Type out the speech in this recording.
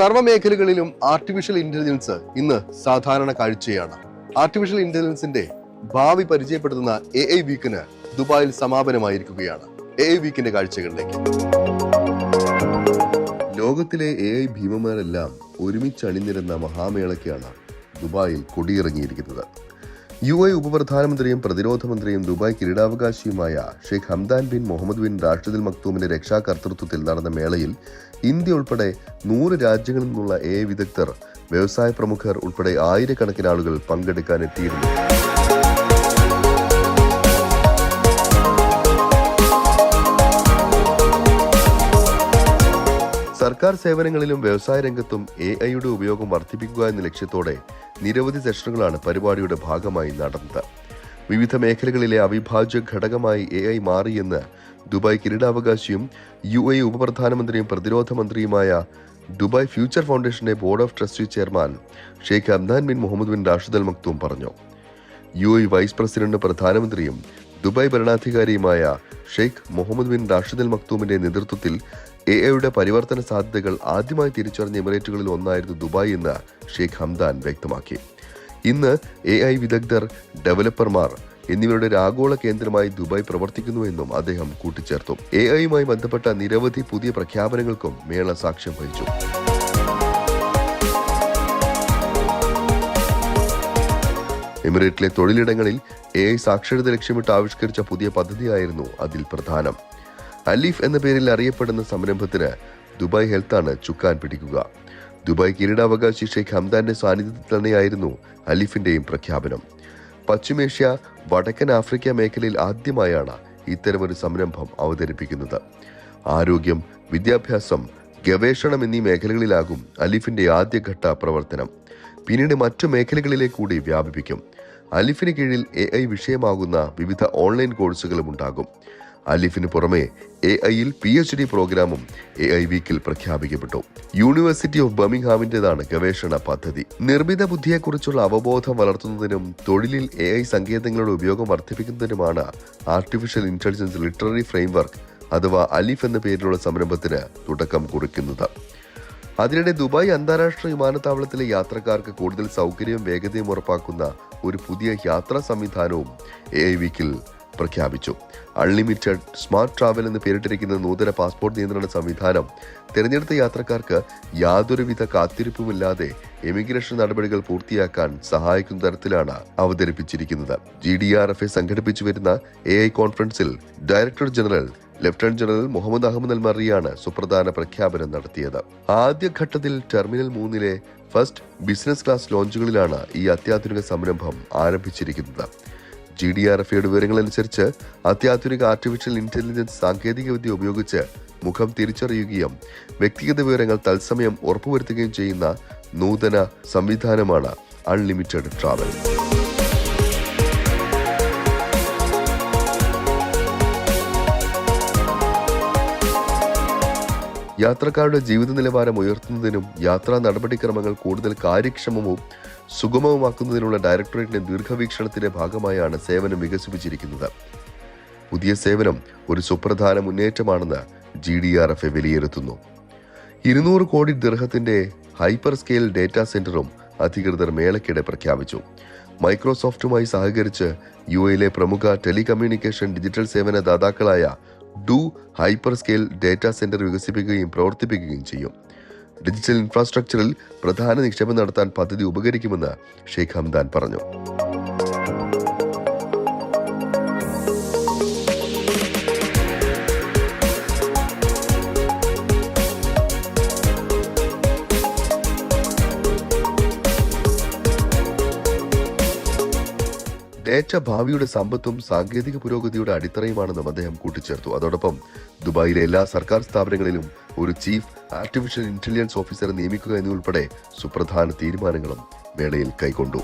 സർവമേഖലകളിലും artificial intelligence ഇന്ന് സാധാരണ കാഴ്ചയാണ്. ആർട്ടിഫിഷ്യൽ ഇന്റലിജൻസിന്റെ ഭാവി പരിചയപ്പെടുത്തുന്ന എ ഐ വീക്കിന് ദുബായിൽ സമാപനമായിരിക്കുകയാണ്. എ ഐ വീക്കിന്റെ കാഴ്ചകളിലേക്ക്. ലോകത്തിലെ എ ഐ ഭീമന്മാരെല്ലാം ഒരുമിച്ച് അണിനിരുന്ന മഹാമേളയ്ക്കാണ് ദുബായിൽ കൊടിയിറങ്ങിയിരിക്കുന്നത്. യു എ ഉപപ്രധാനമന്ത്രിയും പ്രതിരോധ മന്ത്രിയും Dubai കിരീടാവകാശിയുമായ Sheikh Hamdan bin Mohammed bin Rashid al മക്തൂമിന്റെ രക്ഷാകർതൃത്വത്തിൽ നടന്ന മേളയിൽ ഇന്ത്യ ഉൾപ്പെടെ നൂറ് രാജ്യങ്ങളിൽ നിന്നുള്ള എ വിദഗ്ധർ വ്യവസായ പ്രമുഖർ ഉൾപ്പെടെ ആയിരക്കണക്കിന് ആളുകൾ പങ്കെടുക്കാൻ സർക്കാർ സേവനങ്ങളിലും വ്യവസായ രംഗത്തും എ ഐയുടെ ഉപയോഗം വർദ്ധിപ്പിക്കുക എന്ന ലക്ഷ്യത്തോടെ നിരവധി സെഷനുകളാണ് പരിപാടിയുടെ ഭാഗമായി നടന്നത്. വിവിധ മേഖലകളിലെ അവിഭാജ്യ ഘടകമായി എ ഐ മാറിയെന്ന് ദുബായ് കിരീടാവകാശിയും യു എ ഉപപ്രധാനമന്ത്രിയും പ്രതിരോധ മന്ത്രിയുമായ ദുബായ് ഫ്യൂച്ചർ ഫൗണ്ടേഷന്റെ board of trustee chairman Sheikh Hamdan bin Mohammed bin Rashid Al Maktoum പറഞ്ഞു. യു എ വൈസ് പ്രസിഡന്റ് പ്രധാനമന്ത്രിയും Dubai ഭരണാധികാരിയുമായ Sheikh Mohammed bin Rashid Al മക്തൂമിന്റെ നേതൃത്വത്തിൽ എ എയുടെ പരിവർത്തന സാധ്യതകൾ ആദ്യമായി തിരിച്ചറിഞ്ഞ എമിറേറ്റുകളിൽ ഒന്നായിരുന്നു ദുബായ് എന്ന് ഷെയ്ഖ് ഹംദാൻ വ്യക്തമാക്കി. ഇന്ന് എ ഐ വിദഗ്ധർ ഡെവലപ്പർമാർ എന്നിവരുടെ ഒരു ആഗോള കേന്ദ്രമായി ദുബായ് പ്രവർത്തിക്കുന്നുവെന്നും അദ്ദേഹം കൂട്ടിച്ചേർത്തു. എ ഐയുമായി ബന്ധപ്പെട്ട നിരവധി പുതിയ പ്രഖ്യാപനങ്ങൾക്കും മേള സാക്ഷ്യം വഹിച്ചു. എമിറേറ്റിലെ തൊഴിലിടങ്ങളിൽ എ ഐ സാക്ഷരത ലക്ഷ്യമിട്ട് ആവിഷ്കരിച്ച പുതിയ പദ്ധതിയായിരുന്നു അതിൽ പ്രധാനം. അലീഫ് എന്ന പേരിൽ അറിയപ്പെടുന്ന സംരംഭത്തിന് ദുബായ് ഹെൽത്താണ് ചുക്കാൻ പിടിക്കുക. ദുബായ് കിരീടാവകാശി ഷെയ്ഖ് ഹംദാന്റെ സാന്നിധ്യത്തിൽ തന്നെയായിരുന്നു അലീഫിന്റെയും പ്രഖ്യാപനം. പശ്ചിമേഷ്യ വടക്കൻ ആഫ്രിക്ക മേഖലയിൽ ആദ്യമായാണ് ഇത്തരമൊരു സംരംഭം അവതരിപ്പിക്കുന്നത്. ആരോഗ്യം വിദ്യാഭ്യാസം ഗവേഷണം എന്നീ മേഖലകളിലാകും അലിഫിന്റെ ആദ്യഘട്ട പ്രവർത്തനം. പിന്നീട് മറ്റു മേഖലകളിലെ കൂടി വ്യാപിപ്പിക്കും. അലിഫിന് കീഴിൽ എ ഐ വിഷയമാകുന്ന വിവിധ ഓൺലൈൻ കോഴ്സുകളും ഉണ്ടാകും. അലിഫിന് പുറമെ എ ഐയിൽ പി എച്ച് ഡി പ്രോഗ്രാമും എ ഐ വീക്കിൽ പ്രഖ്യാപിക്കപ്പെട്ടു. യൂണിവേഴ്സിറ്റി ഓഫ് ബർമിംഗ്ഹാമിന്റെതാണ് ഗവേഷണ പദ്ധതി. നിർമ്മിത ബുദ്ധിയെക്കുറിച്ചുള്ള അവബോധം വളർത്തുന്നതിനും തൊഴിലിൽ എ ഐ സങ്കേതങ്ങളുടെ ഉപയോഗം വർദ്ധിപ്പിക്കുന്നതിനുമാണ് ആർട്ടിഫിഷ്യൽ ഇന്റലിജൻസ് ലിറ്റററി ഫ്രെയിംവർക്ക് അഥവാ അലിഫ് എന്ന പേരിലുള്ള സംരംഭത്തിന് തുടക്കം കുറിക്കുന്നത്. അതിനിടെ ദുബായ് അന്താരാഷ്ട്ര വിമാനത്താവളത്തിലെ യാത്രക്കാർക്ക് കൂടുതൽ സൗകര്യവും വേഗതയും ഉറപ്പാക്കുന്ന ഒരു പുതിയ യാത്രാ സംവിധാനവും എ ഐ വിക്കിൽ പ്രഖ്യാപിച്ചു. അൺലിമിറ്റഡ് സ്മാർട്ട് ട്രാവൽ എന്ന് പേരിട്ടിരിക്കുന്ന നൂതന പാസ്പോർട്ട് നിയന്ത്രണ സംവിധാനം തിരഞ്ഞെടുത്ത യാത്രക്കാർക്ക് യാതൊരുവിധ കാത്തിരിപ്പുമില്ലാതെ എമിഗ്രേഷൻ നടപടികൾ പൂർത്തിയാക്കാൻ സഹായിക്കുന്ന തരത്തിലാണ് അവതരിപ്പിച്ചിരിക്കുന്നത്. G D R F A സംഘടിപ്പിച്ചു വരുന്ന എ ഐ കോൺഫറൻസിൽ director general lieutenant general Mohammed Ahmed അൽമറിയാണ് സുപ്രധാന പ്രഖ്യാപനം നടത്തിയത്. ആദ്യഘട്ടത്തിൽ ടെർമിനൽ മൂന്നിലെ ഫസ്റ്റ് ബിസിനസ് ക്ലാസ് ലോഞ്ചുകളിലാണ് ഈ അത്യാധുനിക സംരംഭം ആരംഭിച്ചിരിക്കുന്നത്. ജി ഡി ആർ എഫ് വിവരങ്ങളനുസരിച്ച് അത്യാധുനിക ആർട്ടിഫിഷ്യൽ ഇന്റലിജൻസ് സാങ്കേതികവിദ്യ ഉപയോഗിച്ച് മുഖം തിരിച്ചറിയുകയും വ്യക്തിഗത വിവരങ്ങൾ തത്സമയം ഉറപ്പുവരുത്തുകയും ചെയ്യുന്ന നൂതന സംവിധാനമാണ് അൺലിമിറ്റഡ് ട്രാവൽ യാത്രക്കാരുടെ ജീവിത നിലവാരം ഉയർത്തുന്നതിനും യാത്രാ നടപടിക്രമങ്ങൾ കൂടുതൽ കാര്യക്ഷമവും സുഗമവുമാക്കുന്നതിനുള്ള ഡയറക്ടറേറ്റിന്റെ ദീർഘവീക്ഷണത്തിന്റെ ഭാഗമായാണ് സേവനം വികസിപ്പിച്ചിരിക്കുന്നത്. പുതിയ സേവനം ഒരു സുപ്രധാന മുന്നേറ്റമാണെന്ന് ജി ഡി ആർ എഫ് വിലയിരുത്തുന്നു. ഇരുന്നൂറ് കോടി ദീർഘത്തിന്റെ ഹൈപ്പർ സ്കെയിൽ ഡേറ്റാ സെന്ററും അധികൃതർ മേളയ്ക്കിടെ പ്രഖ്യാപിച്ചു. മൈക്രോസോഫ്റ്റുമായി സഹകരിച്ച് യു എയിലെ പ്രമുഖ ടെലികമ്മ്യൂണിക്കേഷൻ ഡിജിറ്റൽ സേവന ദാതാക്കളായ du hyper scale data centre വികസിപ്പിക്കുകയും പ്രവർത്തിപ്പിക്കുകയും ചെയ്യും. ഡിജിറ്റൽ ഇൻഫ്രാസ്ട്രക്ചറിൽ പ്രധാന നിക്ഷേപം നടത്താൻ പദ്ധതി ഉപകരിക്കുമെന്ന് ഷെയ്ഖ് ഹംദാൻ പറഞ്ഞു. ഡേറ്റ ഭാവിയുടെ സമ്പത്തും സാങ്കേതിക പുരോഗതിയുടെ അടിത്തറയുമാണെന്നും അദ്ദേഹം കൂട്ടിച്ചേർത്തു. അതോടൊപ്പം ദുബായിലെ എല്ലാ സർക്കാർ സ്ഥാപനങ്ങളിലും ഒരു ചീഫ് ആർട്ടിഫിഷ്യൽ ഇന്റലിജൻസ് ഓഫീസറെ നിയമിക്കുക എന്നതുൾപ്പെടെ സുപ്രധാന തീരുമാനങ്ങളും മേളയിൽ കൈക്കൊണ്ടു.